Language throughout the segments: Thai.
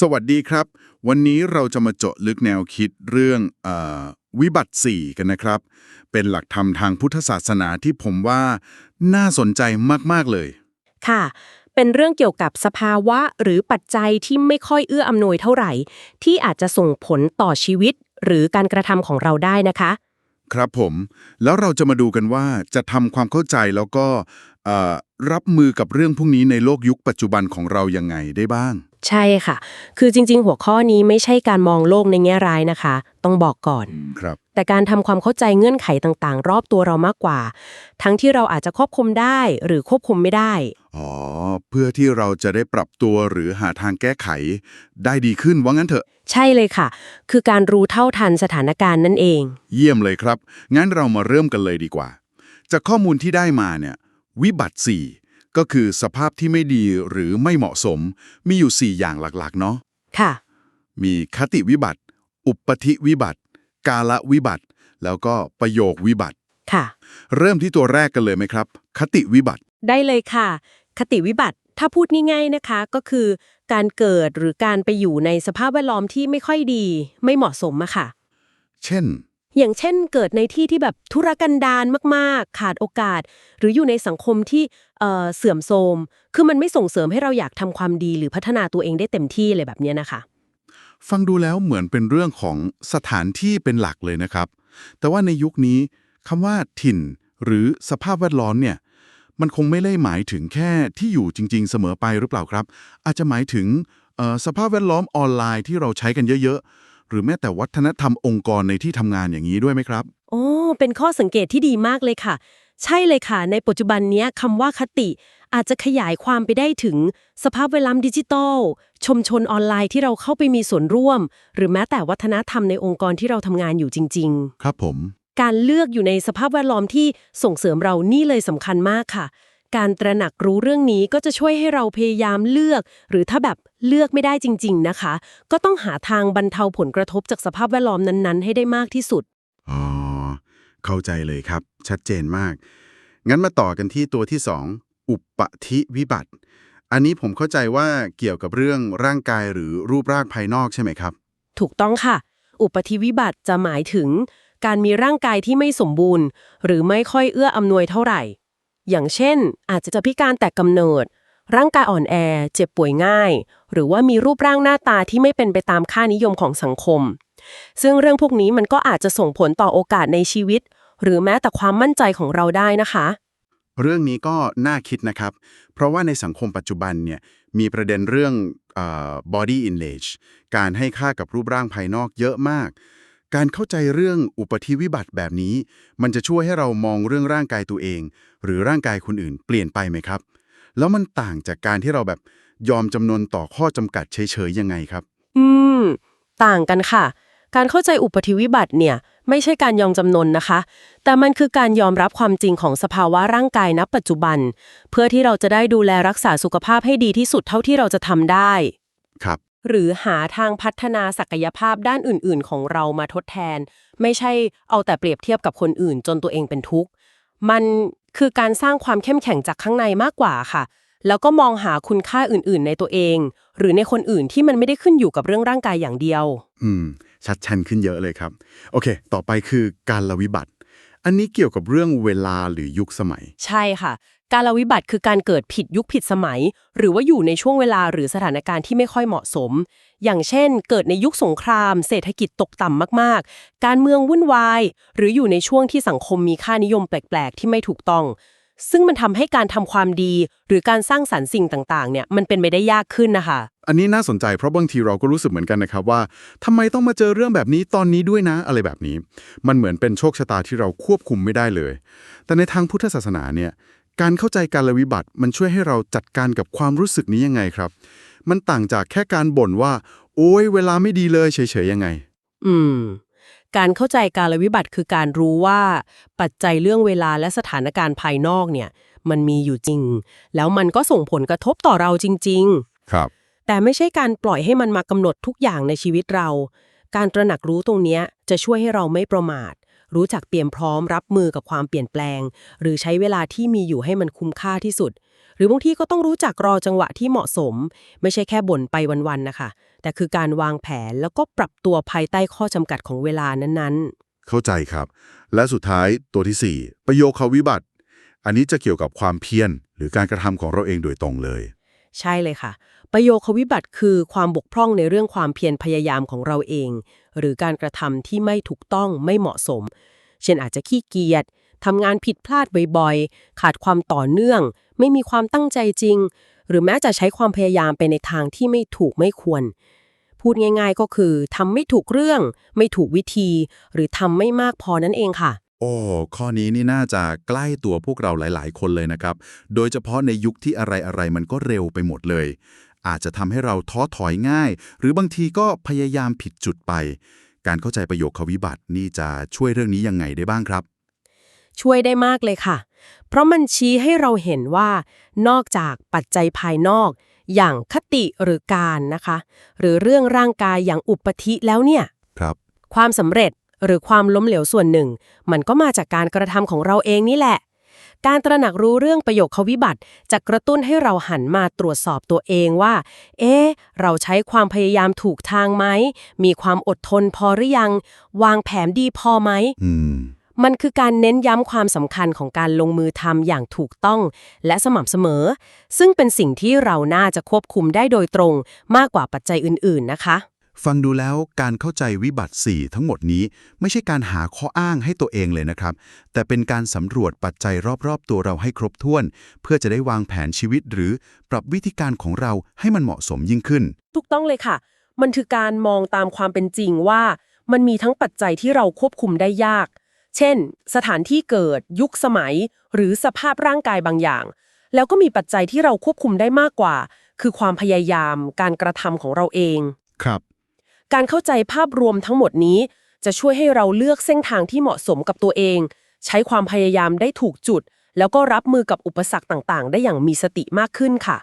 สวัสดีครับ วันนี้เราจะมาเจาะลึกแนวคิดเรื่องเออวิบัติ 4 กันนะครับ เป็นหลักธรรมทางพุทธศาสนาที่ผมว่าน่าสนใจมาก ๆ เลย ค่ะ เป็นเรื่องเกี่ยวกับสภาวะหรือปัจจัยที่ไม่ค่อยเอื้ออำนวยเท่าไหร่ ที่อาจจะส่งผลต่อชีวิต หรือการกระทำของเราได้นะคะ ครับผม แล้วเราจะมาดูกันว่าจะทำความเข้าใจแล้วก็เอ่อรับมือกับเรื่องพวกนี้ในโลกยุคปัจจุบันของเรายังไงได้บ้าง ใช่ค่ะ คือจริง ๆ หัวข้อนี้ไม่ใช่การมองโลกในแง่ร้ายนะคะ ต้องบอกก่อน ครับ แต่การทำความเข้าใจเงื่อนไขต่างๆ รอบตัวเรามากกว่า ทั้งที่เราอาจจะควบคุมได้หรือควบคุมไม่ได้ อ๋อ เพื่อที่เราจะได้ปรับตัวหรือหาทางแก้ไข ได้ดีขึ้นว่างั้นเถอะ ใช่เลยค่ะ คือการรู้เท่าทันสถานการณ์นั่นเอง เยี่ยมเลยครับ งั้นเรามาเริ่มกันเลยดีกว่า จากข้อมูลที่ได้มาเนี่ย วิบัติ4 ก็คือสภาพที่ไม่ดีหรือไม่เหมาะสม มีอยู่ 4 อย่างหลักๆ เนาะ ค่ะ มีคติวิบัติ อุปธิวิบัติ กาลวิบัติ แล้วก็ประโยควิบัติ ค่ะ เริ่มที่ตัวแรกกันเลยไหมครับ คติวิบัติ ได้เลยค่ะ คติวิบัติ ถ้าพูดง่ายๆนะคะ ก็คือการเกิดหรือการไปอยู่ในสภาพแวดล้อมที่ไม่ค่อยดี ไม่เหมาะสมอะค่ะ เช่น อย่างเช่นเกิดในที่ที่แบบธุรกันดารมากๆ ขาดโอกาส หรืออยู่ในสังคมที่เเสื่อมโทรม คือมันไม่ส่งเสริมให้เราอยากทำความดีหรือพัฒนาตัวเองได้เต็มที่เลยแบบนี้นะคะ ฟังดูแล้วเหมือนเป็นเรื่องของสถานที่เป็นหลักเลยนะครับ แต่ว่าในยุคนี้คำว่าถิ่น หรือสภาพแวดล้อมเนี่ยมันคงไม่ได้หมายถึงแค่ที่อยู่จริง ๆ เสมอไปหรือเปล่าครับ อาจจะหมายถึงสภาพแวดล้อมออนไลน์ที่เราใช้กันเยอะๆ หรือแม้แต่วัฒนธรรมองค์กรในที่ทำงานอย่างนี้ด้วยไหมครับ โอ้เป็นข้อสังเกตที่ดีมากเลยค่ะ ใช่เลยค่ะ ในปัจจุบันเนี้ยคำว่าคติ อาจจะขยายความไปได้ถึง สภาพแวดล้อมดิจิทัลชมชนออนไลน์ที่เราเข้าไปมีส่วนร่วม หรือแม้แต่วัฒนธรรมในองค์กรที่เราทำงานอยู่จริงครับผมๆการเลือกอยู่ในสภาพแวดล้อมที่ส่งเสริมเรานี่เลยสำคัญมากค่ะ การตระหนักรู้เรื่องนี้ก็จะช่วยให้เราพยายามเลือก หรือถ้าแบบเลือกไม่ได้จริง ๆ นะคะ ก็ต้องหาทางบรรเทาผลกระทบจากสภาพแวดล้อมนั้นๆ ให้ได้มากที่สุด อ๋อ เข้าใจเลยครับ ชัดเจนมาก งั้นมาต่อกันที่ตัวที่ 2 อุปธิวิบัติ อันนี้ผมเข้าใจว่าเกี่ยวกับเรื่องร่างกายหรือรูปร่างภายนอกใช่ไหมครับ ถูกต้องค่ะ อุปธิวิบัติจะหมายถึง การมีร่างกายที่ไม่สมบูรณ์ หรือไม่ค่อยเอื้ออำนวยเท่าไหร่ อย่างเช่น อาจจะพิการแต่กำเนิด ร่างกายอ่อนแอ เจ็บป่วยง่าย หรือว่ามีรูปร่างหน้าตาที่ไม่เป็นไปตามค่านิยมของสังคม ซึ่งเรื่องพวกนี้มันก็อาจจะส่งผลต่อโอกาสในชีวิต หรือแม้แต่ความมั่นใจของเราได้นะคะ เรื่องนี้ก็น่าคิดนะครับ เพราะว่าในสังคมปัจจุบันเนี่ยมีประเด็นเรื่องเออ body image การให้ค่ากับรูปร่างภายนอกเยอะมาก การเข้าใจเรื่องอุปธิวิบัติแบบนี้ มันจะช่วยให้เรามองเรื่องร่างกายตัวเอง หรือร่างกายคนอื่นเปลี่ยนไปไหมครับ แล้วมันต่างจากการที่เราแบบยอมจำนนต่อข้อจำกัดเฉยๆยังไงครับ อืม ต่างกันค่ะ การเข้าใจอุปธิวิบัติเนี่ย ไม่ใช่การยอมจำนนนะคะ แต่มันคือการยอมรับความจริงของสภาวะร่างกายณปัจจุบัน เพื่อที่เราจะได้ดูแลรักษาสุขภาพให้ดีที่สุดเท่าที่เราจะทำได้ ครับ หรือหาทางพัฒนาศักยภาพด้านอื่นๆ ของเรามาทดแทน ไม่ใช่เอาแต่เปรียบเทียบกับคนอื่นจนตัวเองเป็นทุกข์ มันคือการสร้างความเข้มแข็งจากข้างในมากกว่าค่ะ แล้วก็มองหาคุณค่าอื่นๆ ในตัวเอง หรือในคนอื่นที่มันไม่ได้ขึ้นอยู่กับเรื่องร่างกายอย่างเดียว อืม ชัดชันขึ้นเยอะเลยครับ โอเค ต่อไปคือการละวิบัติ อันนี้เกี่ยวกับเรื่องเวลาหรือยุคสมัย ใช่ค่ะ การละวิบัติคือการเกิดผิดยุคผิดสมัย หรือว่าอยู่ในช่วงเวลาหรือสถานการณ์ที่ไม่ค่อยเหมาะสม อย่างเช่น เกิดในยุคสงคราม เศรษฐกิจตกต่ำมากๆ การเมืองวุ่นวาย หรืออยู่ในช่วงที่สังคมมีค่านิยมแปลก ๆ ที่ไม่ถูกต้อง ซึ่งมันทำให้การทำความดี หรือการสร้างสรรค์สิ่งต่างๆ เนี่ยมันเป็นไปได้ยากขึ้นนะคะ อันนี้น่าสนใจเพราะบางทีเราก็รู้สึกเหมือนกันนะครับว่าทำไมต้องมาเจอเรื่องแบบนี้ตอนนี้ด้วยนะอะไรแบบนี้ มันเหมือนเป็นโชคชะตาที่เราควบคุมไม่ได้เลย แต่ในทางพุทธศาสนาเนี่ยการเข้าใจการละวิบัติมันช่วยให้เราจัดการกับความรู้สึกนี้ยังไงครับ มันต่างจากแค่การบ่นว่า โอ้ยเวลาไม่ดีเลยเฉยๆยังไง อืม การเข้าใจการละวิบัติคือการรู้ว่า ปัจจัยเรื่องเวลาและสถานการณ์ภายนอกเนี่ย มันมีอยู่จริง แล้วมันก็ส่งผลกระทบต่อเราจริงครับๆแต่ไม่ใช่การปล่อยให้มันมากำหนดทุกอย่างในชีวิตเรา การตระหนักรู้ตรงเนี้ยจะช่วยให้เราไม่ประมาท รู้จักเตรียมพร้อมรับมือกับความเปลี่ยนแปลง หรือใช้เวลาที่มีอยู่ให้มันคุ้มค่าที่สุด หรือบางทีก็ต้องรู้จักรอจังหวะที่เหมาะสม ไม่ใช่แค่บ่นไปวันๆนะคะแต่คือการวางแผนแล้วก็ปรับตัวภายใต้ข้อจำกัดของเวลานั้นๆ เข้าใจครับ และสุดท้ายตัวที่ 4 ประโยควิบัติ อันนี้จะเกี่ยวกับความเพียรหรือการกระทำของเราเองโดยตรงเลย ใช่เลยค่ะ ประโยควิบัติคือความบกพร่องในเรื่องความเพียรพยายามของเราเอง หรือการกระทำที่ไม่ถูกต้องไม่เหมาะสม เช่นอาจจะขี้เกียจ ทำงานผิดพลาดบ่อยๆ ขาดความต่อเนื่อง ไม่มีความตั้งใจจริง หรือแม้จะใช้ความพยายามไปในทางที่ไม่ถูกไม่ควร พูดง่ายๆก็คือทำไม่ถูกเรื่อง ไม่ถูกวิธี หรือทำไม่มากพอนั่นเองค่ะ โอ้ ข้อนี้นี่น่าจะใกล้ตัวพวกเราหลาย ๆ คนเลยนะครับ โดยเฉพาะในยุคที่อะไรๆมันก็เร็วไปหมดเลย อาจจะทำให้เราท้อถอยง่าย หรือบางทีก็พยายามผิดจุดไป การเข้าใจประโยควิบัตินี่จะช่วยเรื่องนี้ยังไงได้บ้างครับ ช่วยได้มากเลยค่ะ เพราะมันชี้ให้เราเห็นว่า นอกจากปัจจัยภายนอก อย่างคติหรือการนะคะ หรือเรื่องร่างกายอย่างอุปธิแล้วเนี่ยครับ ความสำเร็จหรือความล้มเหลวส่วนหนึ่ง มันก็มาจากการกระทำของเราเองนี่แหละ การตระหนักรู้เรื่องประโยควิบัติจะกระตุ้นให้เราหันมาตรวจสอบตัวเองว่า เอ๊ะ เราใช้ความพยายามถูกทางไหม มีความอดทนพอหรือยัง วางแผนดีพอไหม อืม มันคือการเน้นย้ำความสำคัญของการลงมือทำอย่างถูกต้อง และสม่ำเสมอ ซึ่งเป็นสิ่งที่เราน่าจะควบคุมได้โดยตรงมากกว่าปัจจัยอื่น ๆ นะคะ ฟังดูแล้วการเข้าใจวิบัติ 4 ทั้งหมดนี้ ไม่ใช่การหาข้ออ้างให้ตัวเองเลยนะครับ แต่เป็นการสำรวจปัจจัยรอบๆ ตัวเราให้ครบถ้วน เพื่อจะได้วางแผนชีวิต หรือปรับวิธีการของเราให้มันเหมาะสมยิ่งขึ้น ถูกต้องเลยค่ะ มันคือการมองตามความเป็นจริงว่า มันมีทั้งปัจจัยที่เราควบคุมได้ยาก เช่น สถานที่เกิด ยุคสมัย หรือสภาพร่างกายบางอย่าง แล้วก็มีปัจจัยที่เราควบคุมได้มากกว่า คือความพยายาม การกระทำของเราเอง ครับ การเข้าใจภาพรวมทั้งหมดนี้ จะช่วยให้เราเลือกเส้นทางที่เหมาะสมกับตัวเอง ใช้ความพยายามได้ถูกจุด แล้วก็รับมือกับอุปสรรคต่างๆ ได้อย่างมีสติมากขึ้นค่ะ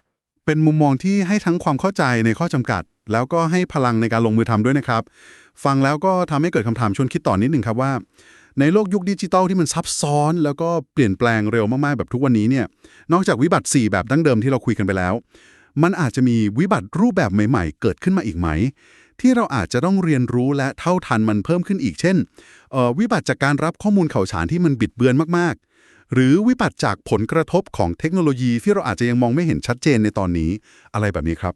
เป็นมุมมองที่ให้ทั้งความเข้าใจในข้อจำกัด แล้วก็ให้พลังในการลงมือทำด้วยนะครับ ฟังแล้วก็ทำให้เกิดคำถามชวนคิดต่อนนิดหนึ่งครับว่า ในโลกยุคดิจิตอลที่มันซับซ้อน แล้วก็เปลี่ยนแปลงเร็วมากๆแบบทุกวันนี้เนี่ยนอกจากวิบัติ 4 แบบดั้งเดิมที่เราคุยกันไปแล้ว มันอาจจะมีวิบัติรูปแบบใหม่ๆ เกิดขึ้นมาอีกไหม ที่เราอาจจะต้องเรียนรู้และเท่าทันมันเพิ่มขึ้นอีกเช่นวิบัติจากการรับข้อมูลข่าวสารที่มันบิดเบือนมากๆ หรือวิบัติจากผลกระทบของเทคโนโลยีที่เราอาจจะยังมองไม่เห็นชัดเจนในตอนนี้อะไรแบบนี้ครับ